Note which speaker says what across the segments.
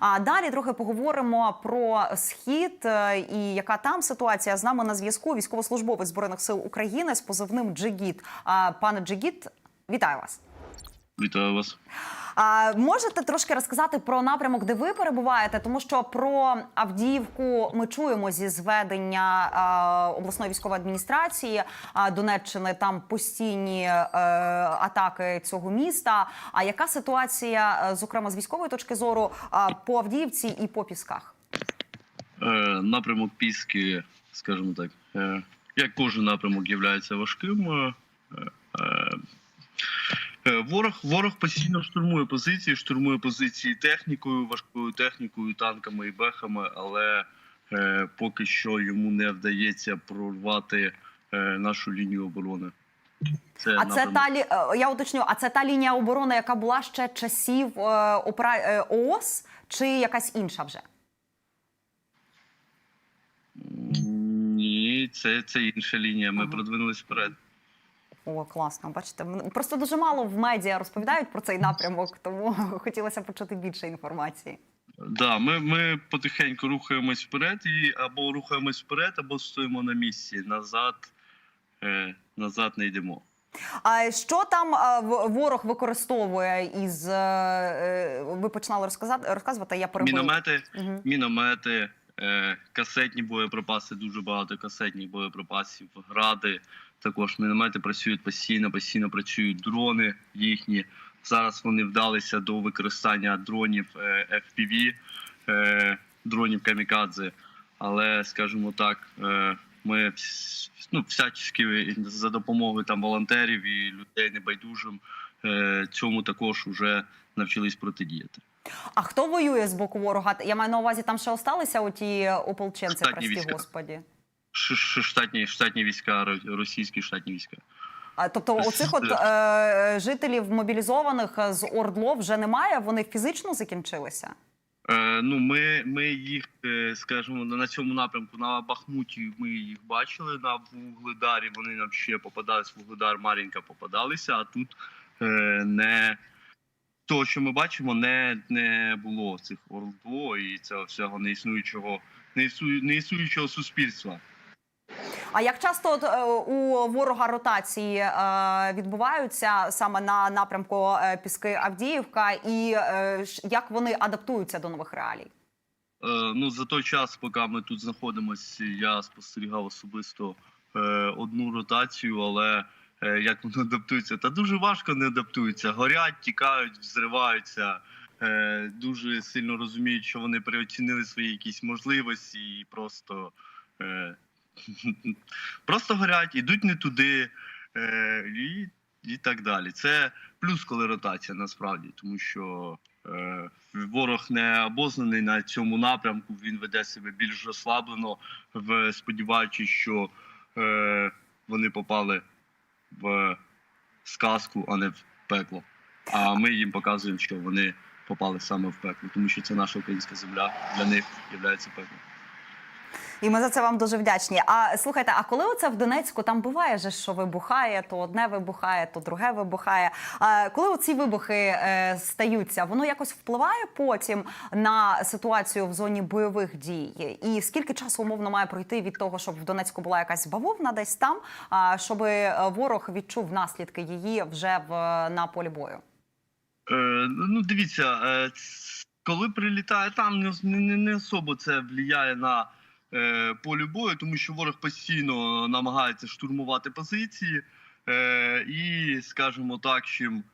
Speaker 1: А далі трохи поговоримо про схід е, і яка там ситуація. З нами на зв'язку військовослужбовець збройних сил України з позивним Джигіт. Пане Джигіт, вітаю вас.
Speaker 2: Вітаю вас.
Speaker 1: А можете трошки розказати про напрямок, де ви перебуваєте? Тому що про Авдіївку ми чуємо зі зведення а, обласної військової адміністрації а, Донеччини. Там постійні е, атаки цього міста. А яка ситуація, е, зокрема з військової точки зору, а, по Авдіївці і по Пісках?
Speaker 2: Е, напрямок Піски, скажімо так, е, як кожен напрямок є важким. Е, е, ворог, ворог постійно штурмує позиції, штурмує позиції технікою, важкою технікою, танками і бехами, але е, поки що йому не вдається прорвати е, нашу лінію оборони. Це
Speaker 1: А це та лі... е, я уточню, а це та лінія оборони, яка була ще часів е, опера... е, ООС, чи якась інша вже?
Speaker 2: Ні, це, це інша лінія. Ми
Speaker 1: Ага.
Speaker 2: продвинулись вперед.
Speaker 1: О, класно. Бачите, просто дуже мало в медіа розповідають про цей напрямок, тому хотілося почути більше інформації.
Speaker 2: Да, ми, ми потихеньку рухаємось вперед, і або рухаємось вперед, або стоїмо на місці. Назад, е, назад не йдемо.
Speaker 1: А що там е, ворог використовує із е, е, ви починали розказати розказувати? Я перебила.
Speaker 2: Міномети,
Speaker 1: Мгм.
Speaker 2: міномети, е, касетні боєприпаси, дуже багато касетних боєприпасів, гради. Також міномети працюють постійно, постійно працюють дрони їхні. Зараз вони вдалися до використання дронів е, FPV, е, дронів камікадзе. Але, скажімо так, е, ми ну, всячески за допомогою там волонтерів і людей небайдужим цьому також вже навчились протидіяти.
Speaker 1: А хто воює з боку ворога? Я маю на увазі, там ще осталися оті ополченці, прості господі.
Speaker 2: Штатні, штатні війська, ро- російські штатні війська.
Speaker 1: А тобто, оцих от е, жителів мобілізованих з ОРДЛО вже немає. Вони фізично закінчилися.
Speaker 2: Е, ну, ми, ми їх, е, скажімо, на цьому напрямку на Бахмуті ми їх бачили на Вугледарі. Вони нам ще попадались, Вугледар, Мар'їнка попадалися, а тут е, не того, що ми бачимо, не, не було цих ОРДО і цього всього неіснуючого, неіснуючого суспільства.
Speaker 1: А як часто е, у ворога ротації е, відбуваються саме на напрямку е, Піски Авдіївка, і як вони адаптуються до нових реалій?
Speaker 2: Ну, за той час, поки ми тут знаходимося, я спостерігав особисто одну ротацію, але як воно адаптується, та дуже важко не адаптуються. Горять, тікають, взриваються. Дуже сильно розуміють, що вони переоцінили свої якісь можливості і просто, просто горять, ідуть не туди е, і, і так далі. Це плюс, коли ротація насправді, тому що Е, Ворог не обознаний на цьому напрямку. Він веде себе більш розслаблено, в сподіваючись, що е, вони попали в сказку, а не в пекло. А ми їм показуємо, що вони попали саме в пекло, тому що це наша українська земля для них є пеклом.
Speaker 1: І ми за це вам дуже вдячні. А слухайте, а коли оце в Донецьку там буває же, що вибухає, то одне вибухає, то друге вибухає. А коли оці вибухи е, стаються, воно якось впливає потім на ситуацію в зоні бойових дій? І скільки часу умовно має пройти від того, щоб в Донецьку була якась бавовна десь там, а щоб е, ворог відчув наслідки її вже в на полі бою?
Speaker 2: Е, ну, дивіться, е, коли прилітає там, не, не, не особо це впливає на е, полі бою, тому що ворог постійно намагається штурмувати позиції. Е, і, скажімо так, чим,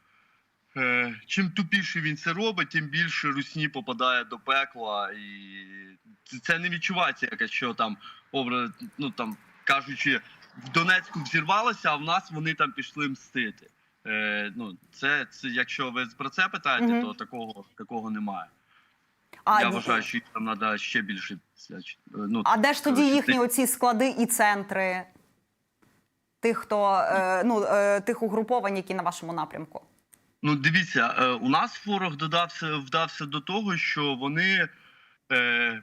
Speaker 2: е, чим тупіше він це робить, тим більше русні попадає до пекла. І це- не відчувається, якось, що там образ, ну там кажучи, в Донецьку взірвалося, а в нас вони там пішли мстити. Е, ну, це, це якщо ви про це питаєте,
Speaker 1: Мгм.
Speaker 2: то такого, такого немає.
Speaker 1: А,
Speaker 2: Я вважаю, що їх там треба ще більше. е, Ну,
Speaker 1: а де ж тоді їхні оці склади і центри? Тих, хто е, ну е, тих угруповань, які на вашому напрямку?
Speaker 2: Ну, дивіться, у нас ворог додався, вдався до того, що вони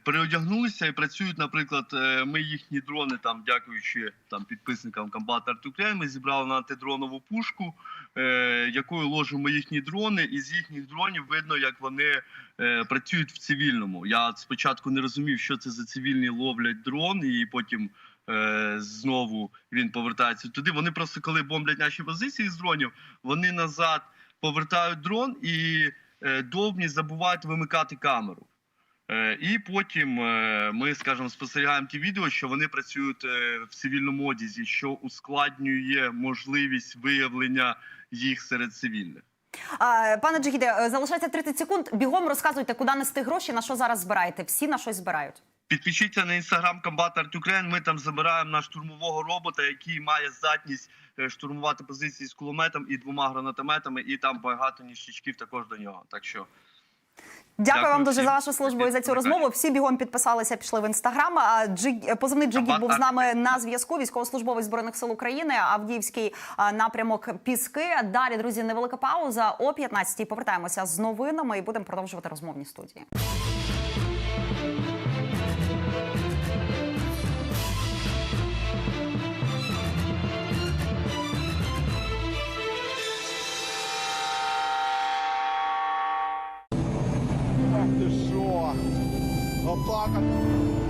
Speaker 2: переодягнулися і працюють. Наприклад, е, ми їхні дрони, там, дякуючи там підписникам Art Ukraine, ми зібрали на антидронову пушку, е, якою ложимо їхні дрони, і з їхніх дронів видно, як вони е, працюють в цивільному. Я спочатку не розумів, що це за цивільні ловлять дрон, і потім. е, Знову він повертається туди. Вони просто коли бомблять наші позиції з дронів, вони назад повертають дрон і е, довбні забувають вимикати камеру. Е, І потім е, ми, скажімо, спостерігаємо ті відео, що вони працюють е, в цивільному одязі, що ускладнює можливість виявлення їх серед цивільних.
Speaker 1: Пане Джигіде, залишається 30 секунд. Бігом розказуйте, куди нести гроші, на що зараз збираєте. Всі на щось збирають.
Speaker 2: Підпишіться на інстаграм Ukraine. Ми там забираємо на штурмового робота, який має здатність штурмувати позиції з кулеметом і двома гранатометами, і там багато ніщичків також до нього. Так що
Speaker 1: Дякую,
Speaker 2: Дякую
Speaker 1: вам дуже
Speaker 2: всім.
Speaker 1: за вашу службу і за цю розмову. Всі бігом підписалися, пішли в інстаграм. А Джиг... позивний Джигіт був з нами на зв'язку. Військовослужбовець збройних сил України, Авдіївський напрямок Піски. Далі, друзі, невелика пауза. О 15-й повертаємося з новинами і будемо продовжувати розмовні студії.
Speaker 3: coloca.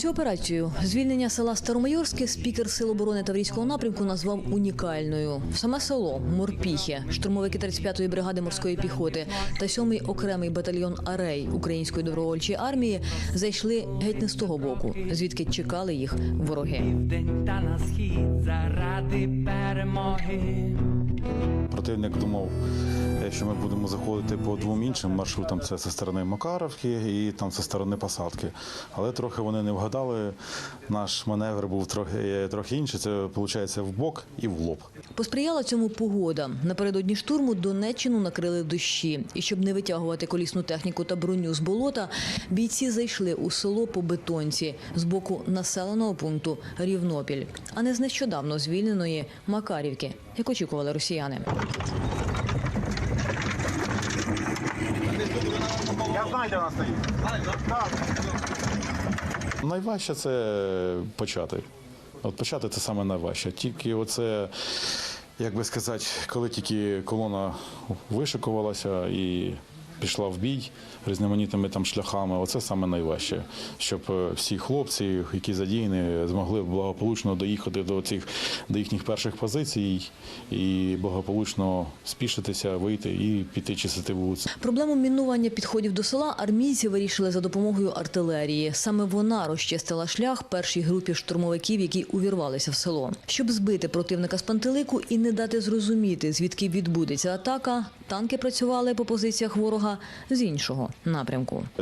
Speaker 4: Цю операцію звільнення села Старомайорське спікер Сил оборони Таврійського напрямку назвав унікальною. Саме село Морпіхи, штурмовики 35-ї бригади морської піхоти та 7-й окремий батальйон Арей Української добровольчої армії зайшли геть не з того боку, звідки чекали їх вороги.
Speaker 5: Південь та на схід заради перемоги.
Speaker 6: Противник думав, що ми будемо заходити по двом іншим маршрутам. Це зі сторони Макаровки і там зі сторони посадки. Але трохи вони не вгадали. Наш маневр був трохи, трохи інший. Це виходить в бок і в лоб.
Speaker 4: Посприяла цьому погода. Напередодні штурму Донеччину накрили дощі. І щоб не витягувати колісну техніку та броню з болота, бійці зайшли у село по бетонці з боку населеного пункту Рівнопіль, а не з нещодавно звільненої Макарівки, як очікували росіяни.
Speaker 3: Де вона стоїть.
Speaker 6: Найважче це почати. От почати це саме найважче. Тільки оце, як би сказати, коли тільки колона вишикувалася і пішла в бій різноманітними там шляхами, оце саме найважче. Щоб е, всі хлопці, які задіяні, змогли благополучно доїхати до цих до їхніх перших позицій і благополучно спішитися, вийти і піти чистити вулиці.
Speaker 4: Проблему мінування підходів до села армійці вирішили за допомогою артилерії. Саме вона розчистила шлях першій групі штурмовиків, які увірвалися в село. Щоб збити противника з пантелику і не дати зрозуміти, звідки відбудеться атака, танки працювали по позиціях ворога з іншого напрямку.